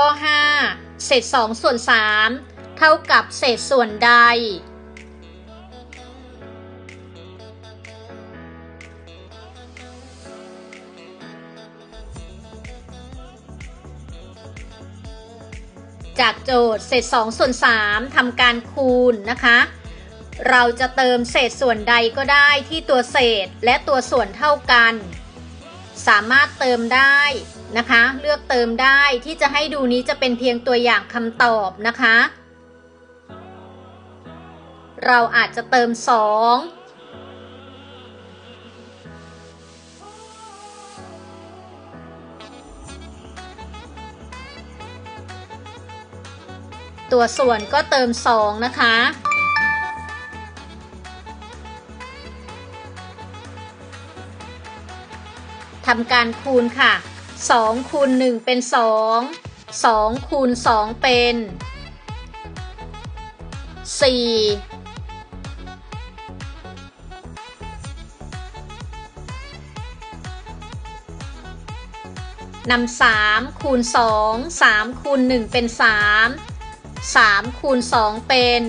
ข้อ 5 เศษ 2 ส่วน 3 เท่ากับเศษส่วนใด จากโจทย์เศษ 2 ส่วน 3ทำการคูณนะคะ เราจะเติมเศษส่วนใดก็ได้ที่ตัวเศษและตัวส่วนเท่ากัน สามารถเติมได้นะคะ เลือกเติมได้ที่จะให้ดูนี้จะเป็นเพียงตัวอย่างคำตอบนะคะ เราอาจจะเติม 2ตัวส่วนก็เติม 2 นะคะ ทำการคูณค่ะ2คูณ1เป็น 2 2คูณ2เป็น 4 นำสามคูณสองสามคูณหนึ่งเป็นสามสามคูณสองเป็น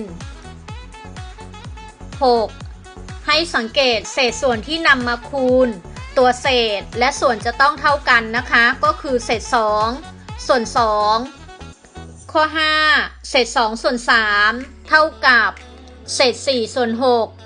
หกให้สังเกตเศษส่วนที่นำมาคูณ ตัวเศษและส่วนจะต้องเท่ากันนะคะ ก็คือเศษสองส่วนสองข้อ 5 เศษ 2 ส่วน 3 เท่ากับ เศษ 4 ส่วน 6